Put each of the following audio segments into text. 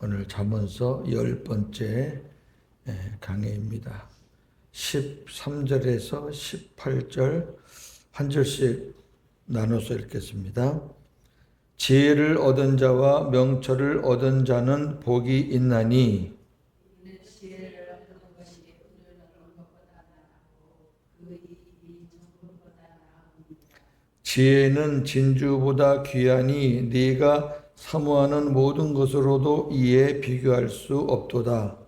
오늘 잠언서 열 번째 예, 강해입니다. 13절에서 18절 한 절씩 나눠서 읽겠습니다. 지혜를 얻은 자와 명철을 얻은 자는 복이 있나니 지혜는 진주보다 귀하니 네가 사모하는 모든 것으로도 이에 비교할 수 없도다.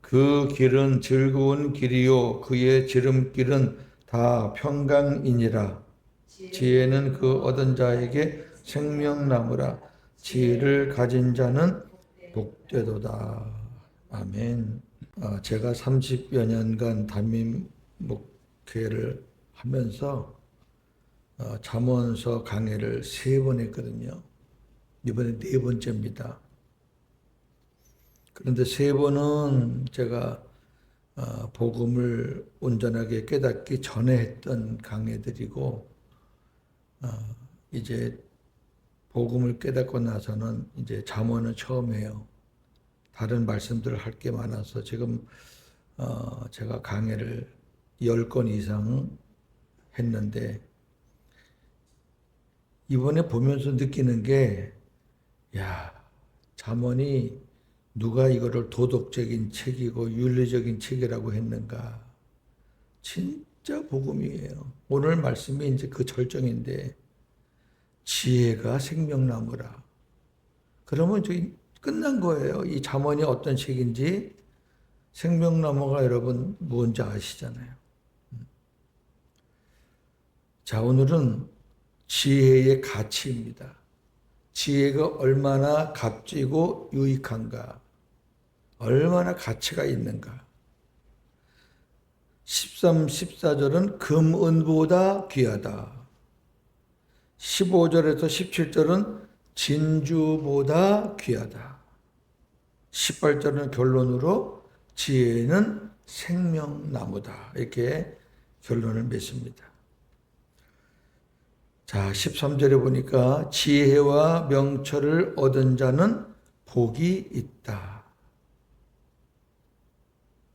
그 길은 즐거운 길이요 그의 지름길은 다 평강이니라. 지혜는 그 얻은 자에게 생명나무라. 지혜를 가진 자는 복되도다. 아멘. 어, 제가 30여 년간 담임 목회를 하면서 어, 잠언서 강해를 세 번 했거든요. 이번에 네 번째입니다. 그런데 세 번은 제가 어, 복음을 온전하게 깨닫기 전에 했던 강해들이고 어, 이제 복음을 깨닫고 나서는 이제 잠언은 처음이에요. 다른 말씀들을 할 게 많아서 지금 어, 제가 강해를 10건 이상 했는데 이번에 보면서 느끼는 게 야, 잠언이 누가 이거를 도덕적인 책이고 윤리적인 책이라고 했는가? 진짜 복음이에요. 오늘 말씀이 이제 그 절정인데 지혜가 생명나무라. 그러면 저기 끝난 거예요. 이 잠언이 어떤 책인지 생명나무가 여러분 뭔지 아시잖아요. 자, 오늘은 지혜의 가치입니다. 지혜가 얼마나 값지고 유익한가, 얼마나 가치가 있는가. 13, 14절은 금은보다 귀하다. 15절에서 17절은 진주보다 귀하다. 18절은 결론으로 지혜는 생명나무다. 이렇게 결론을 맺습니다. 자, 13절에 보니까 지혜와 명철을 얻은 자는 복이 있다.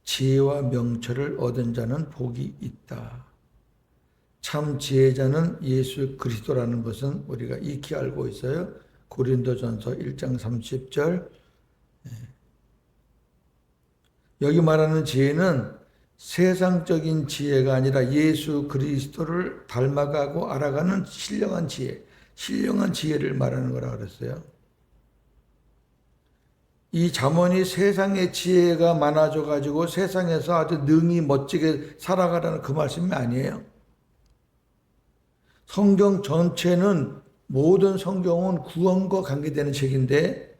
지혜와 명철을 얻은 자는 복이 있다. 참 지혜자는 예수 그리스도라는 것은 우리가 익히 알고 있어요. 고린도전서 1장 30절. 여기 말하는 지혜는 세상적인 지혜가 아니라 예수 그리스도를 닮아가고 알아가는 신령한 지혜, 신령한 지혜를 말하는 거라 그랬어요. 이 잠언이 세상의 지혜가 많아져 가지고 세상에서 아주 능히 멋지게 살아가라는 그 말씀이 아니에요. 성경 전체는 모든 성경은 구원과 관계되는 책인데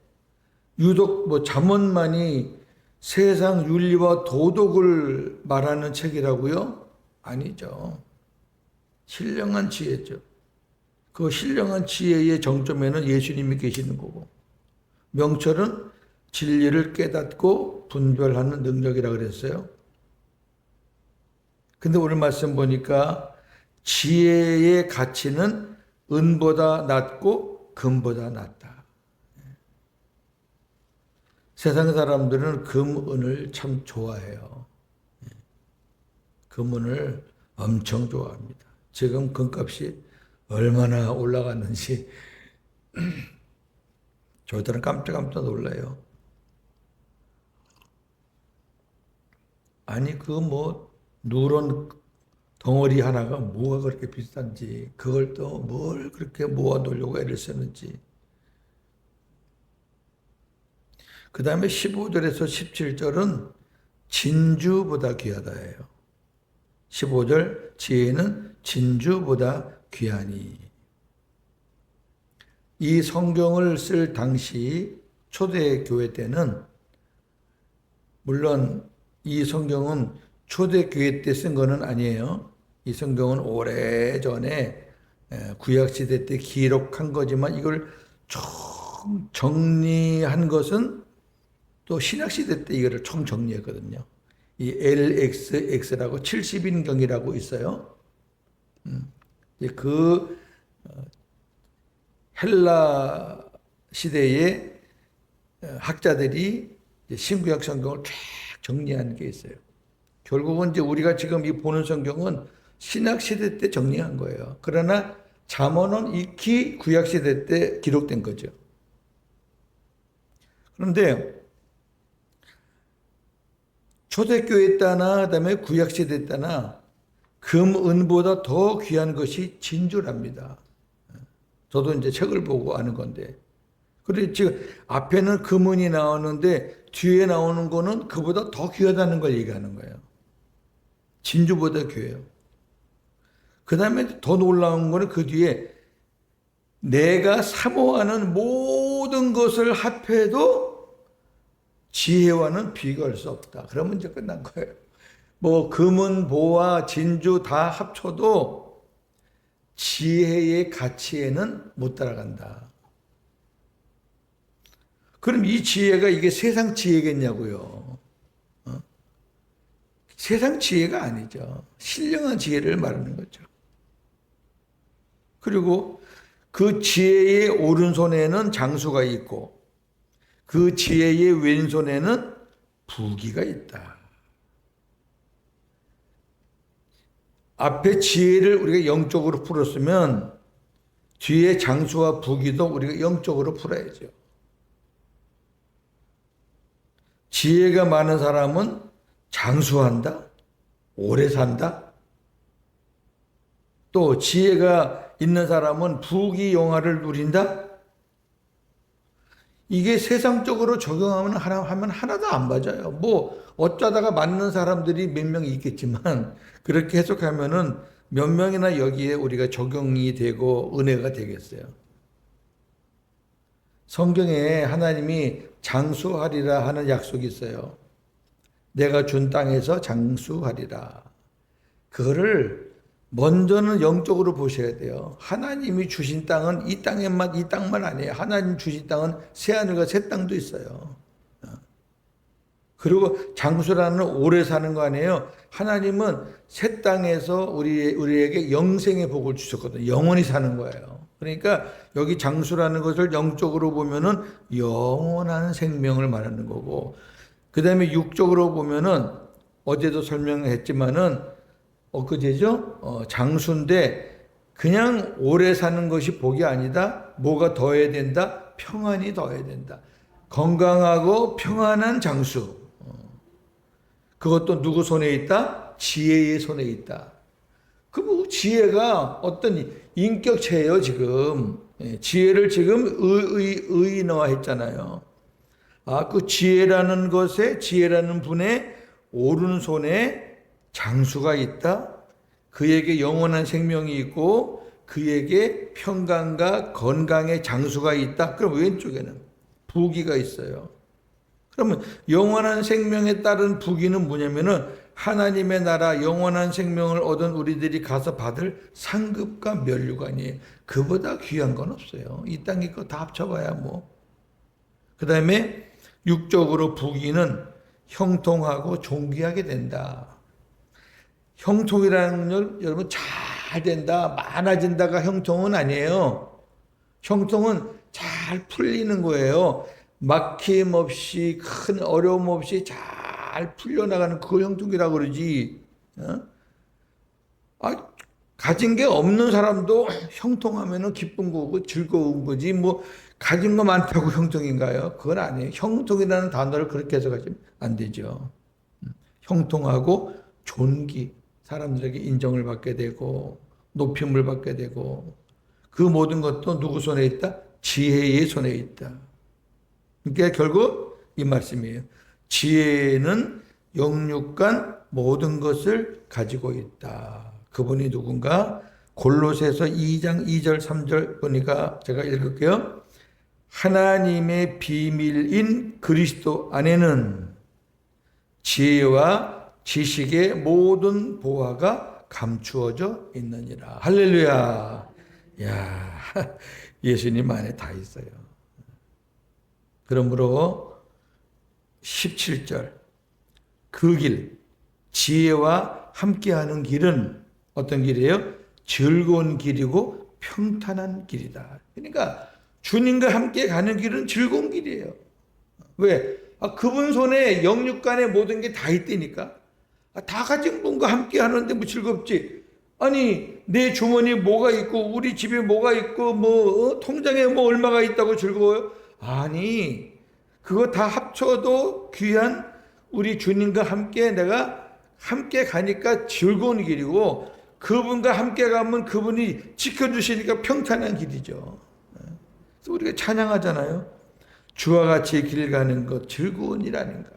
유독 뭐 잠언만이 세상 윤리와 도덕을 말하는 책이라고요? 아니죠. 신령한 지혜죠. 그 신령한 지혜의 정점에는 예수님이 계시는 거고 명철은 진리를 깨닫고 분별하는 능력이라 그랬어요. 근데 오늘 말씀 보니까 지혜의 가치는 은보다 낮고 금보다 낮다. 세상 사람들은 금, 은을 참 좋아해요. 금은을 엄청 좋아합니다. 지금 금값이 얼마나 올라갔는지 저들은 깜짝깜짝 놀라요. 아니 그 뭐 누런 덩어리 하나가 뭐가 그렇게 비싼지 그걸 또 뭘 그렇게 모아 놓으려고 애를 쓰는지 그 다음에 15절에서 17절은 진주보다 귀하다예요. 15절 지혜는 진주보다 귀하니 이 성경을 쓸 당시 초대교회 때는 물론 이 성경은 초대교회 때 쓴 거는 아니에요. 이 성경은 오래 전에 구약 시대 때 기록한 거지만 이걸 정리한 것은 또 신약 시대 때 이거를 총 정리했거든요. 이 LXX라고 70인경이라고 있어요. 음, 그 헬라 시대의 학자들이 이제 신구약 성경을 쫙 정리한 게 있어요. 결국은 이제 우리가 지금 이 보는 성경은 신약 시대 때 정리한 거예요. 그러나 잠언은 익히 구약 시대 때 기록된 거죠. 그런데 초대교회 때나 그다음에 구약 시대 때나 금, 은보다 더 귀한 것이 진주랍니다. 저도 이제 책을 보고 아는 건데. 그리고 지금 앞에는 금은이 나오는데 뒤에 나오는 거는 그보다 더 귀하다는 걸 얘기하는 거예요. 진주보다 귀해요. 그 다음에 더 놀라운 거는 그 뒤에 내가 사모하는 모든 것을 합해도 지혜와는 비교할 수 없다. 그러면 이제 끝난 거예요. 뭐 금은 보와 진주 다 합쳐도 지혜의 가치에는 못 따라간다. 그럼 이 지혜가 이게 세상 지혜겠냐고요. 어? 세상 지혜가 아니죠. 신령한 지혜를 말하는 거죠. 그리고 그 지혜의 오른손에는 장수가 있고 그 지혜의 왼손에는 부기가 있다. 앞에 지혜를 우리가 영적으로 풀었으면 뒤에 장수와 부기도 우리가 영적으로 풀어야죠. 지혜가 많은 사람은 장수한다, 오래 산다. 또 지혜가 있는 사람은 부귀 영화를 누린다. 이게 세상적으로 적용하면 하나 하면 하나도 안 맞아요. 뭐 어쩌다가 맞는 사람들이 몇 명 있겠지만 그렇게 해석하면은 몇 명이나 여기에 우리가 적용이 되고 은혜가 되겠어요. 성경에 하나님이 장수하리라 하는 약속이 있어요. 내가 준 땅에서 장수하리라. 그거를 먼저는 영적으로 보셔야 돼요. 하나님이 주신 땅은 이 땅에만 이 땅만 아니에요. 하나님 주신 땅은 새 하늘과 새 땅도 있어요. 그리고 장수라는 오래 사는 거 아니에요. 하나님은 새 땅에서 우리 우리에게 영생의 복을 주셨거든요. 영원히 사는 거예요. 그러니까 여기 장수라는 것을 영적으로 보면은 영원한 생명을 말하는 거고, 그 다음에 육적으로 보면은 어제도 설명했지만은 엊그제죠? 어, 장수인데 그냥 오래 사는 것이 복이 아니다. 뭐가 더해야 된다? 평안이 더해야 된다. 건강하고 평안한 장수. 어. 그것도 누구 손에 있다? 지혜의 손에 있다. 그 지혜가 어떤 인격체예요, 지금. 예, 지혜를 지금 의, 의, 의 인화했잖아요. 아, 그 지혜라는 것에, 지혜라는 분의 오른손에 장수가 있다. 그에게 영원한 생명이 있고, 그에게 평강과 건강의 장수가 있다. 그럼 왼쪽에는 부기가 있어요. 그러면 영원한 생명에 따른 부기는 뭐냐면은 하나님의 나라 영원한 생명을 얻은 우리들이 가서 받을 상급과 면류관이에요. 그보다 귀한 건 없어요. 이 땅에 거다 합쳐봐야 뭐. 그 다음에 육적으로 부기는 형통하고 존귀하게 된다. 형통이라는 건 여러분 잘 된다, 많아진다가 형통은 아니에요. 형통은 잘 풀리는 거예요. 막힘 없이 큰 어려움 없이 잘 풀려나가는 그 형통이라고 그러지. 어? 아, 가진 게 없는 사람도 형통하면 기쁜 거고 즐거운 거지. 뭐, 가진 거 많다고 형통인가요? 그건 아니에요. 형통이라는 단어를 그렇게 해석하시면 안 되죠. 음, 형통하고 존귀. 사람들에게 인정을 받게 되고, 높임을 받게 되고, 그 모든 것도 누구 손에 있다? 지혜의 손에 있다. 그러니까 결국 이 말씀이에요. 지혜는 영육간 모든 것을 가지고 있다. 그분이 누군가? 골로새서 2장 2절 3절 보니까 제가 읽을게요. 하나님의 비밀인 그리스도 안에는 지혜와 지식의 모든 보화가 감추어져 있느니라. 할렐루야. 야, 예수님 안에 다 있어요. 그러므로 17절 그 길, 지혜와 함께하는 길은 어떤 길이에요? 즐거운 길이고 평탄한 길이다. 그러니까 주님과 함께 가는 길은 즐거운 길이에요. 왜? 아, 그분 손에 영육간의 모든 게 다 있다니까. 아, 다 가진 분과 함께 하는데 뭐 즐겁지. 아니 내 주머니에 뭐가 있고 우리 집에 뭐가 있고 뭐 어? 통장에 뭐 얼마가 있다고 즐거워요? 아니 그거 다 합쳐도 귀한 우리 주님과 함께 내가 함께 가니까 즐거운 길이고 그분과 함께 가면 그분이 지켜주시니까 평탄한 길이죠. 그래서 우리가 찬양하잖아요. 주와 같이 길 가는 것 즐거운 일 아닌가.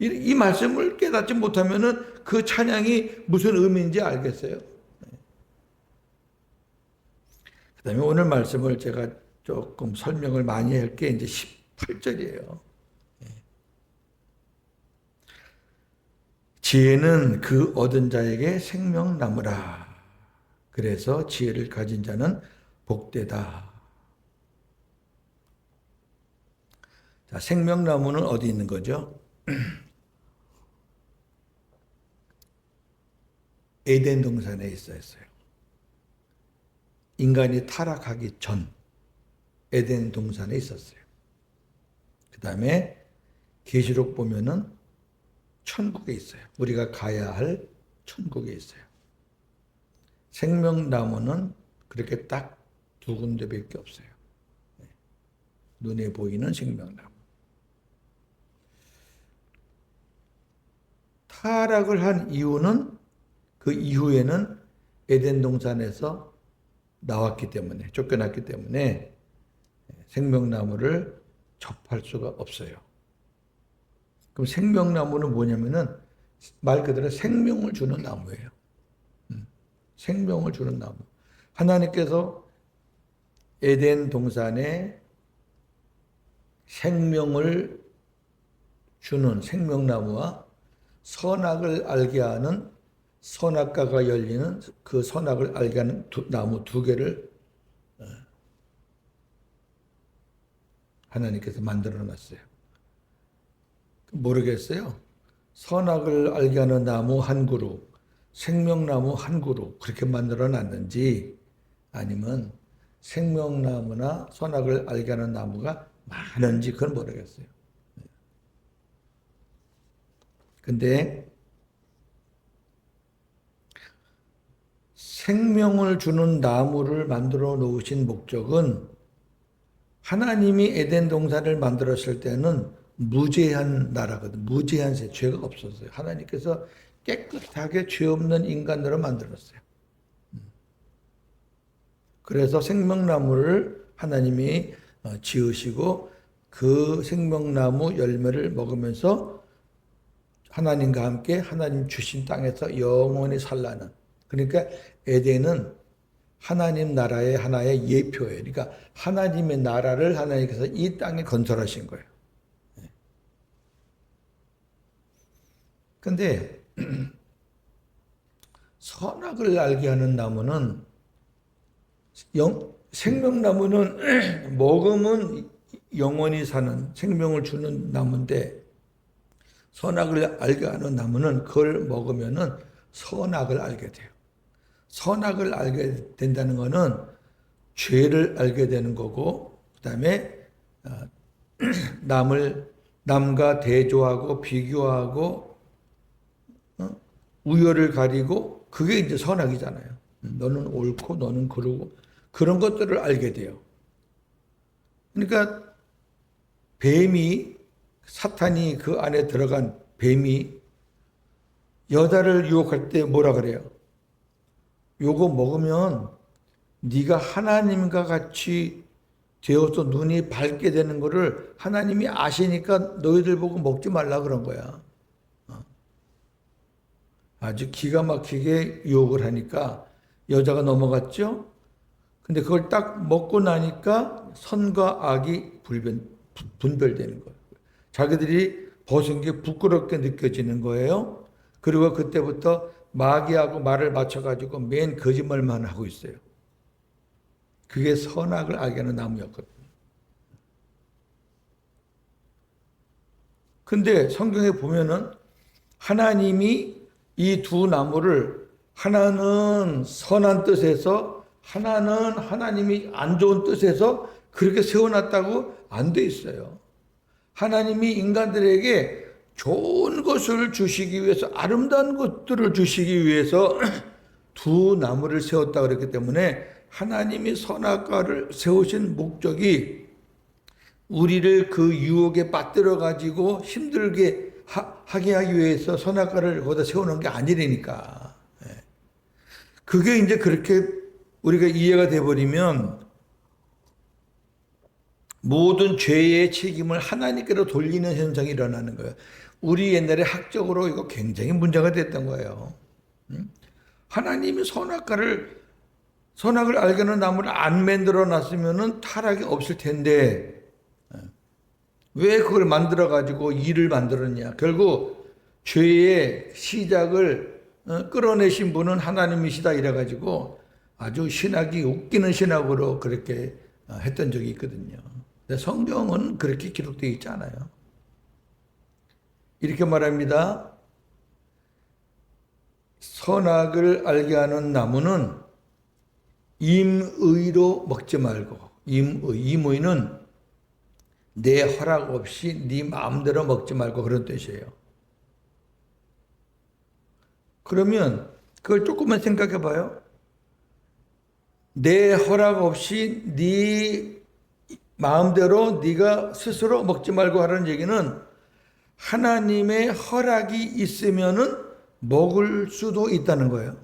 이, 이 말씀을 깨닫지 못하면은 그 찬양이 무슨 의미인지 알겠어요. 그 다음에 오늘 말씀을 제가 조금 설명을 많이 할 게 이제 18절이에요. 지혜는 그 얻은 자에게 생명나무라. 그래서 지혜를 가진 자는 복되다. 자, 생명나무는 어디 있는 거죠? 에덴 동산에 있었어요. 인간이 타락하기 전 에덴 동산에 있었어요. 그 다음에 계시록 보면은 천국에 있어요. 우리가 가야 할 천국에 있어요. 생명나무는 그렇게 딱 두 군데밖에 없어요. 네. 눈에 보이는 생명나무. 타락을 한 이유는 그 이후에는 에덴 동산에서 나왔기 때문에 쫓겨났기 때문에 생명나무를 접할 수가 없어요. 그럼 생명나무는 뭐냐면은 말 그대로 생명을 주는 나무예요. 음, 생명을 주는 나무. 하나님께서 에덴 동산에 생명을 주는 생명나무와 선악을 알게 하는 선악과가 열리는 그 선악을 알게 하는 두, 나무 두 개를 어, 하나님께서 만들어 놨어요. 모르겠어요. 선악을 알게 하는 나무 한 그루, 생명나무 한 그루 그렇게 만들어 놨는지 아니면 생명나무나 선악을 알게 하는 나무가 많은지 그건 모르겠어요. 근데 생명을 주는 나무를 만들어 놓으신 목적은 하나님이 에덴 동산을 만들었을 때는 무죄한 나라거든. 무죄한 세, 죄가 없었어요. 하나님께서 깨끗하게 죄 없는 인간으로 만들었어요. 그래서 생명나무를 하나님이 어, 지으시고 그 생명나무 열매를 먹으면서 하나님과 함께 하나님 주신 땅에서 영원히 살라는 그러니까 에덴은 하나님 나라의 하나의 예표예요. 그러니까 하나님의 나라를 하나님께서 이 땅에 건설하신 거예요. 근데 선악을 알게 하는 나무는 영, 생명나무는 먹으면 영원히 사는 생명을 주는 나무인데 선악을 알게 하는 나무는 그걸 먹으면은 선악을 알게 돼요. 선악을 알게 된다는 것은 죄를 알게 되는 거고 그다음에 어, 남을 남과 대조하고 비교하고 어, 우열을 가리고 그게 이제 선악이잖아요. 너는 옳고 너는 그르고 그런 것들을 알게 돼요. 그러니까 뱀이 사탄이 그 안에 들어간 뱀이 여자를 유혹할 때 뭐라 그래요? 요거 먹으면 네가 하나님과 같이 되어서 눈이 밝게 되는 것을 하나님이 아시니까 너희들 보고 먹지 말라 그런 거야. 어. 아주 기가 막히게 유혹을 하니까 여자가 넘어갔죠? 근데 그걸 딱 먹고 나니까 선과 악이 불변, 분별되는 거예요. 자기들이 벗은 게 부끄럽게 느껴지는 거예요. 그리고 그때부터 마귀하고 말을 맞춰가지고 맨 거짓말만 하고 있어요. 그게 선악을 알게 하는 나무였거든요. 근데 성경에 보면은 하나님이 이 두 나무를 하나는 선한 뜻에서 하나는 하나님이 안 좋은 뜻에서 그렇게 세워놨다고 안 돼 있어요. 하나님이 인간들에게 좋은 것을 주시기 위해서 아름다운 것들을 주시기 위해서 두 나무를 세웠다 그랬기 때문에 하나님이 선악과를 세우신 목적이 우리를 그 유혹에 빠뜨려 가지고 힘들게 하, 게 하기 위해서 선악과를 거기다 세우는 게 아니라니까. 예. 그게 이제 그렇게 우리가 이해가 돼 버리면 모든 죄의 책임을 하나님께로 돌리는 현상이 일어나는 거예요. 우리 옛날에 학적으로 이거 굉장히 문제가 됐던 거예요. 음? 하나님이 선악과를 선악을 알게는 나무를 안 만들어 놨으면은 타락이 없을 텐데 예. 왜 그걸 만들어 가지고 일을 만들었냐? 결국 죄의 시작을 어, 끌어내신 분은 하나님이시다 이래 가지고 아주 신학이 웃기는 신학으로 그렇게 어, 했던 적이 있거든요. 성경은 그렇게 기록되어 있지 않아요. 이렇게 말합니다. 선악을 알게 하는 나무는 임의로 먹지 말고 임의 임의는 내 허락 없이 네 마음대로 먹지 말고 그런 뜻이에요. 그러면 그걸 조금만 생각해 봐요. 내 허락 없이 네 마음대로 네가 스스로 먹지 말고 하라는 얘기는 하나님의 허락이 있으면은 먹을 수도 있다는 거예요.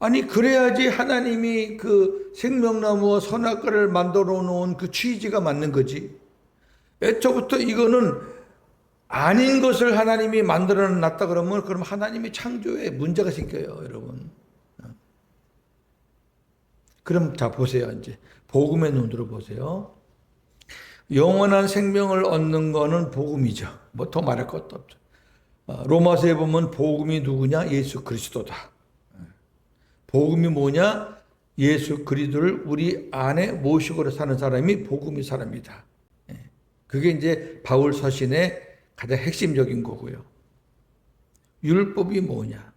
아니 그래야지 하나님이 그 생명나무와 선악과를 만들어 놓은 그 취지가 맞는 거지. 애초부터 이거는 아닌 것을 하나님이 만들어 놨다 그러면 그럼 하나님이 창조에 문제가 생겨요, 여러분. 그럼 자 보세요, 이제 복음의 눈으로 보세요. 영원한 생명을 얻는 거는 복음이죠. 뭐 더 말할 것도 없죠. 어, 로마서에 보면 복음이 누구냐? 예수 그리스도다. 복음이 뭐냐? 예수 그리스도를 우리 안에 모시고 사는 사람이 복음이 사람이다. 예. 그게 이제 바울 서신의 가장 핵심적인 거고요. 율법이 뭐냐?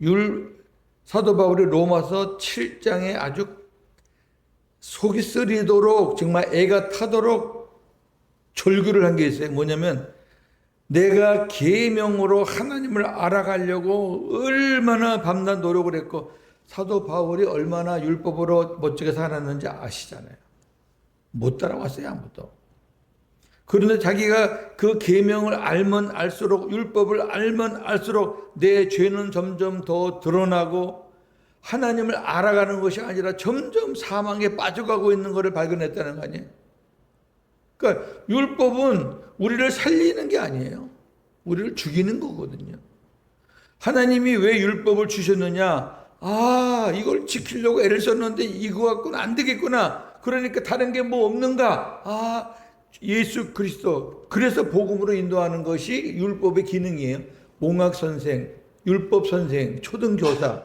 율 사도 바울이 로마서 7장에 아주 속이 쓰리도록 정말 애가 타도록 절규를 한 게 있어요. 뭐냐면 내가 계명으로 하나님을 알아가려고 얼마나 밤낮 노력을 했고 사도 바울이 얼마나 율법으로 멋지게 살았는지 아시잖아요. 못 따라왔어요, 아무도. 그런데 자기가 그 계명을 알면 알수록 율법을 알면 알수록 내 죄는 점점 더 드러나고 하나님을 알아가는 것이 아니라 점점 사망에 빠져가고 있는 것을 발견했다는 거 아니에요? 그러니까 율법은 우리를 살리는 게 아니에요. 우리를 죽이는 거거든요. 하나님이 왜 율법을 주셨느냐? 아, 이걸 지키려고 애를 썼는데 이거 갖고는 안 되겠구나. 그러니까 다른 게 뭐 없는가? 아, 예수 그리스도. 그래서 복음으로 인도하는 것이 율법의 기능이에요. 몽학 선생, 율법 선생, 초등 교사.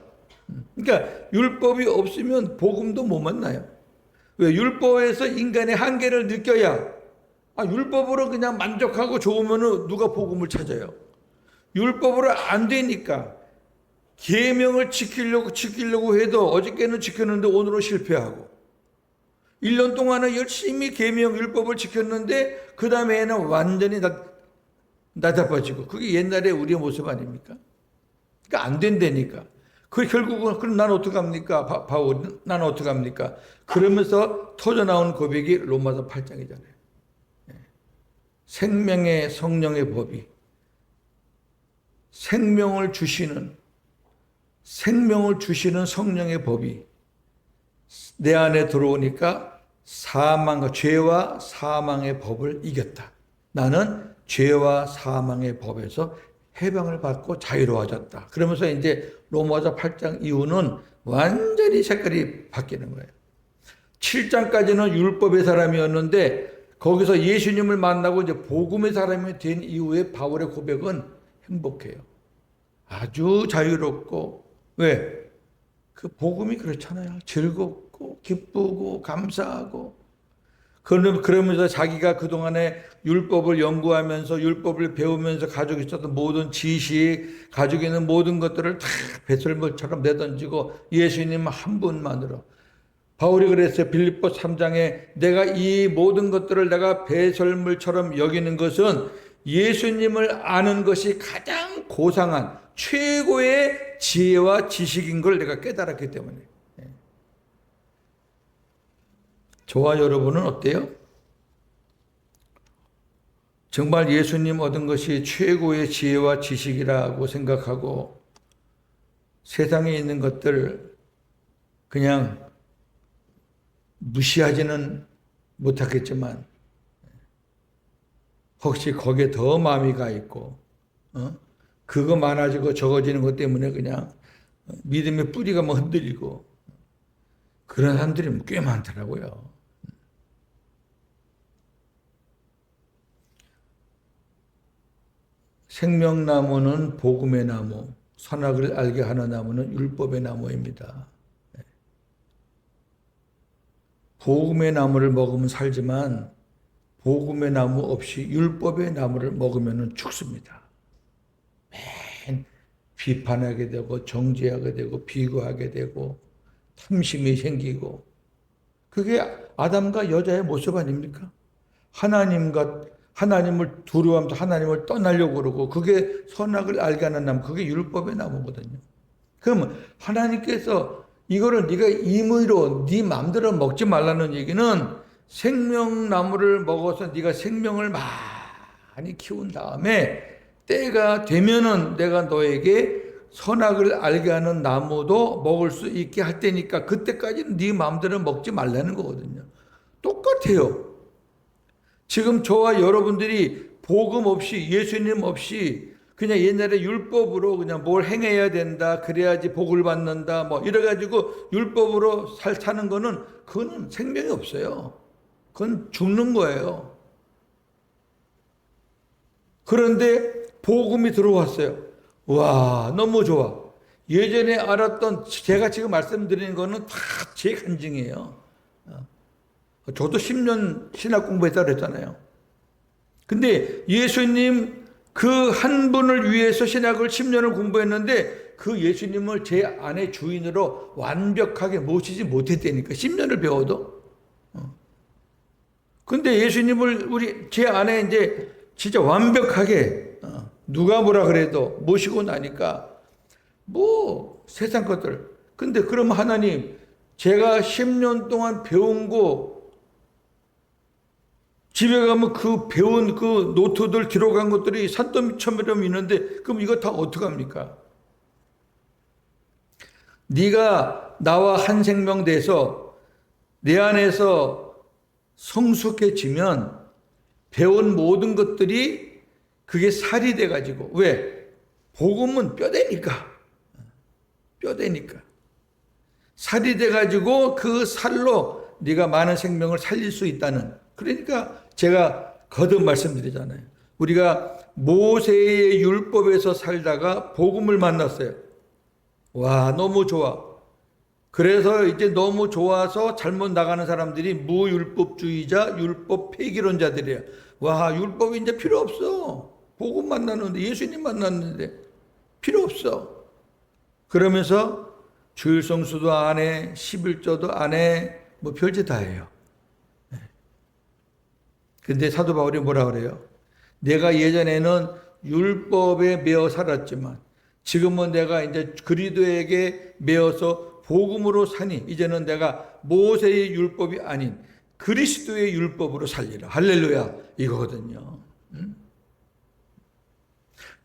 그러니까 율법이 없으면 복음도 못 만나요. 왜 율법에서 인간의 한계를 느껴야 아, 율법으로 그냥 만족하고 좋으면 누가 복음을 찾아요? 율법으로 안 되니까 계명을 지키려고 지키려고 해도 어저께는 지켰는데 오늘은 실패하고 1년 동안은 열심히 계명 율법을 지켰는데 그 다음에는 완전히 나, 나다빠지고 그게 옛날에 우리의 모습 아닙니까? 그러니까 안 된다니까. 그 결국은 그럼 난 어떡합니까? 바, 바울 난 어떡합니까? 그러면서 터져 나온 고백이 로마서 8장이잖아요. 생명의 성령의 법이 생명을 주시는 생명을 주시는 성령의 법이 내 안에 들어오니까 사망과 죄와 사망의 법을 이겼다. 나는 죄와 사망의 법에서 해방을 받고 자유로워졌다. 그러면서 이제 로마서 8장 이후는 완전히 색깔이 바뀌는 거예요. 7장까지는 율법의 사람이었는데 거기서 예수님을 만나고 이제 복음의 사람이 된 이후에 바울의 고백은 행복해요. 아주 자유롭고 왜? 그 복음이 그렇잖아요. 즐겁고 기쁘고 감사하고 그러면서 자기가 그동안에 율법을 연구하면서 율법을 배우면서 가지고 있었던 모든 지식, 가지고 있는 모든 것들을 다 배설물처럼 내던지고 예수님 한 분만으로 바울이 그랬어요. 빌립보 3장에 내가 이 모든 것들을 내가 배설물처럼 여기는 것은 예수님을 아는 것이 가장 고상한 최고의 지혜와 지식인 걸 내가 깨달았기 때문에. 예. 저와 여러분은 어때요? 정말 예수님 얻은 것이 최고의 지혜와 지식이라고 생각하고 세상에 있는 것들 그냥 무시하지는 못하겠지만 혹시 거기에 더 마음이 가 있고 어? 그거 많아지고 적어지는 것 때문에 그냥 믿음의 뿌리가 뭐 흔들리고 그런 사람들이 꽤 많더라고요. 생명나무는 복음의 나무, 선악을 알게 하는 나무는 율법의 나무입니다. 네. 복음의 나무를 먹으면 살지만 복음의 나무 없이 율법의 나무를 먹으면 죽습니다. 맨 비판하게 되고 정죄하게 되고 비교하게 되고 탐심이 생기고 그게 아담과 여자의 모습 아닙니까? 하나님과 하나님을 두려워하면서 하나님을 떠나려고 그러고 그게 선악을 알게 하는 나무 그게 율법의 나무거든요. 그러면 하나님께서 이거를 네가 임의로 네 마음대로 먹지 말라는 얘기는 생명나무를 먹어서 네가 생명을 많이 키운 다음에 때가 되면은 내가 너에게 선악을 알게 하는 나무도 먹을 수 있게 할 테니까 그때까지는 네 마음대로 먹지 말라는 거거든요. 똑같아요. 지금 저와 여러분들이 복음 없이 예수님 없이 그냥 옛날에 율법으로 그냥 뭘 행해야 된다 그래야지 복을 받는다 뭐 이래 가지고 율법으로 살 사는 거는 그거는 생명이 없어요. 그건 죽는 거예요. 그런데 복음이 들어왔어요. 와, 너무 좋아. 예전에 알았던 제가 지금 말씀드리는 거는 다 제 간증이에요. 저도 10년 신학 공부했다 그랬잖아요. 근데 예수님 그 한 분을 위해서 신학을 10년을 공부했는데 그 예수님을 제 안에 주인으로 완벽하게 모시지 못했다니까. 10년을 배워도. 어. 근데 예수님을 우리 제 안에 이제 진짜 완벽하게 어, 누가 뭐라 그래도 모시고 나니까 뭐 세상 것들. 근데 그럼 하나님 제가 10년 동안 배운 거 집에 가면 그 배운 그 노트들 기록한 것들이 산더미처럼 있는데 그럼 이거 다 어떡합니까? 네가 나와 한 생명 돼서 내 안에서 성숙해지면 배운 모든 것들이 그게 살이 돼 가지고 왜? 복음은 뼈대니까. 뼈대니까. 살이 돼 가지고 그 살로 네가 많은 생명을 살릴 수 있다는 그러니까 제가 거듭 말씀드리잖아요. 우리가 모세의 율법에서 살다가 복음을 만났어요. 와, 너무 좋아. 그래서 이제 너무 좋아서 잘못 나가는 사람들이 무율법주의자, 율법 폐기론자들이야. 와, 율법이 이제 필요 없어. 복음 만났는데, 예수님 만났는데, 필요 없어. 그러면서 주일 성수도 안 해, 11조도 안 해, 뭐 별짓 다 해요. 근데 사도 바울이 뭐라 그래요? 내가 예전에는 율법에 매어 살았지만 지금은 내가 이제 그리도에게 매어서 복음으로 사니 이제는 내가 모세의 율법이 아닌 그리스도의 율법으로 살리라. 할렐루야. 이거거든요.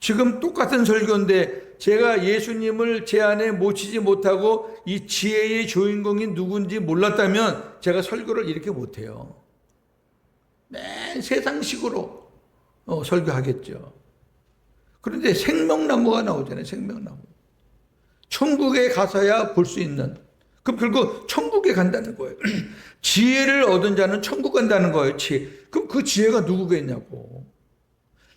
지금 똑같은 설교인데 제가 예수님을 제 안에 모치지 못하고 이 지혜의 주인공이 누군지 몰랐다면 제가 설교를 이렇게 못해요. 맨 세상식으로 어, 설교하겠죠. 그런데 생명나무가 나오잖아요. 생명나무. 천국에 가서야 볼 수 있는. 그럼 결국 천국에 간다는 거예요. 지혜를 얻은 자는 천국 간다는 거예요. 지혜. 그럼 그 지혜가 누구겠냐고.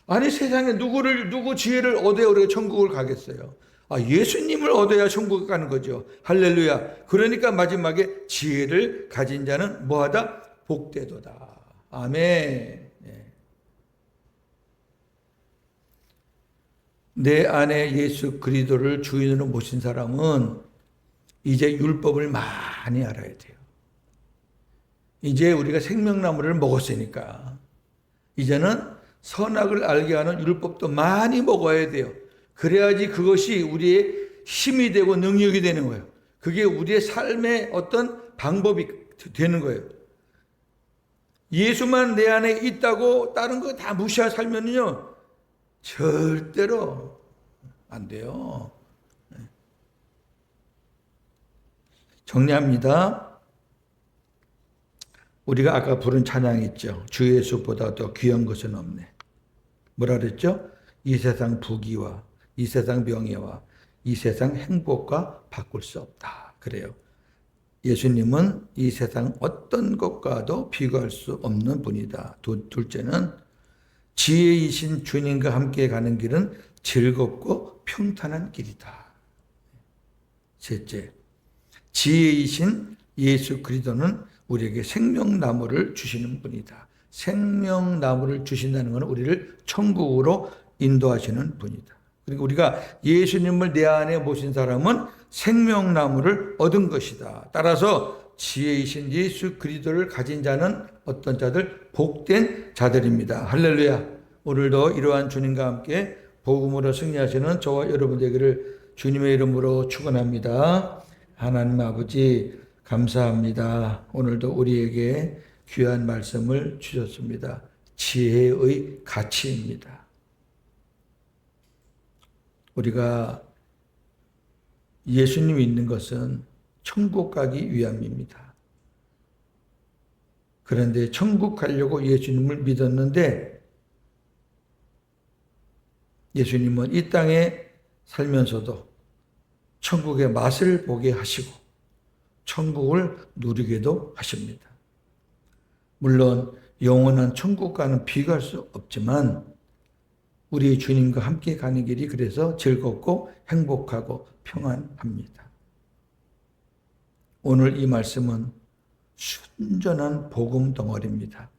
아니 세상에 누구를 누구 지혜를 얻어야 우리가 천국을 가겠어요. 아 예수님을 얻어야 천국에 가는 거죠. 할렐루야. 그러니까 마지막에 지혜를 가진 자는 뭐하다 복되도다. 아멘. 네. 내 안에 예수 그리스도를 주인으로 모신 사람은 이제 율법을 많이 알아야 돼요. 이제 우리가 생명나무를 먹었으니까 이제는 선악을 알게 하는 율법도 많이 먹어야 돼요. 그래야지 그것이 우리의 힘이 되고 능력이 되는 거예요. 그게 우리의 삶의 어떤 방법이 되는 거예요. 예수만 내 안에 있다고 다른 거 다 무시하고 살면요. 절대로 안 돼요. 정리합니다. 우리가 아까 부른 찬양 있죠. 주 예수보다 더 귀한 것은 없네. 뭐라 그랬죠? 이 세상 부귀와 이 세상 명예와 이 세상 행복과 바꿀 수 없다. 그래요. 예수님은 이 세상 어떤 것과도 비교할 수 없는 분이다. 두, 둘째는 지혜이신 주님과 함께 가는 길은 즐겁고 평탄한 길이다. 셋째, 지혜이신 예수 그리스도는 우리에게 생명나무를 주시는 분이다. 생명나무를 주신다는 것은 우리를 천국으로 인도하시는 분이다. 그리고 우리가 예수님을 내 안에 모신 사람은 생명나무를 얻은 것이다. 따라서 지혜이신 예수 그리스도를 가진 자는 어떤 자들 복된 자들입니다. 할렐루야. 오늘도 이러한 주님과 함께 복음으로 승리하시는 저와 여러분 되기를 주님의 이름으로 축원합니다. 하나님 아버지 감사합니다. 오늘도 우리에게 귀한 말씀을 주셨습니다. 지혜의 가치입니다. 우리가 예수님 있는 것은 천국 가기 위함입니다. 그런데 천국 가려고 예수님을 믿었는데 예수님은 이 땅에 살면서도 천국의 맛을 보게 하시고 천국을 누리게도 하십니다. 물론 영원한 천국과는 비교할 수 없지만 우리 주님과 함께 가는 길이 그래서 즐겁고 행복하고 평안합니다. 오늘 이 말씀은 순전한 복음 덩어리입니다.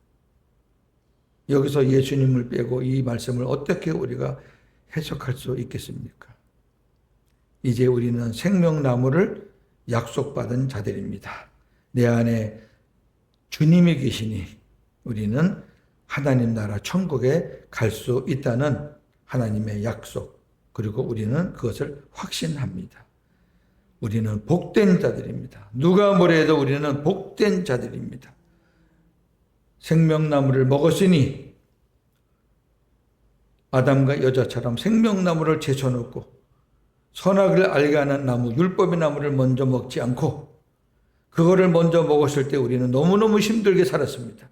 여기서 예수님을 빼고 이 말씀을 어떻게 우리가 해석할 수 있겠습니까? 이제 우리는 생명나무를 약속받은 자들입니다. 내 안에 주님이 계시니 우리는 하나님 나라 천국에 갈 수 있다는 하나님의 약속, 그리고 우리는 그것을 확신합니다. 우리는 복된 자들입니다. 누가 뭐래도 우리는 복된 자들입니다. 생명나무를 먹었으니 아담과 여자처럼 생명나무를 제쳐놓고 선악을 알게 하는 나무, 율법의 나무를 먼저 먹지 않고 그거를 먼저 먹었을 때 우리는 너무너무 힘들게 살았습니다.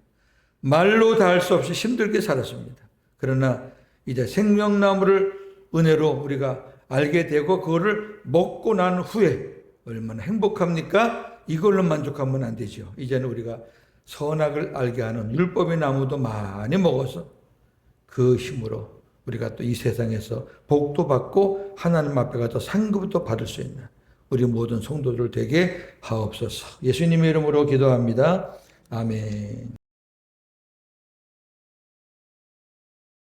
말로 다 할 수 없이 힘들게 살았습니다. 그러나 이제 생명나무를 은혜로 우리가 알게 되고 그거를 먹고 난 후에 얼마나 행복합니까? 이걸로 만족하면 안 되죠. 이제는 우리가 선악을 알게 하는 율법의 나무도 많이 먹어서 그 힘으로 우리가 또 이 세상에서 복도 받고 하나님 앞에 가서 상급도 받을 수 있는 우리 모든 성도들 되게 하옵소서. 예수님의 이름으로 기도합니다. 아멘.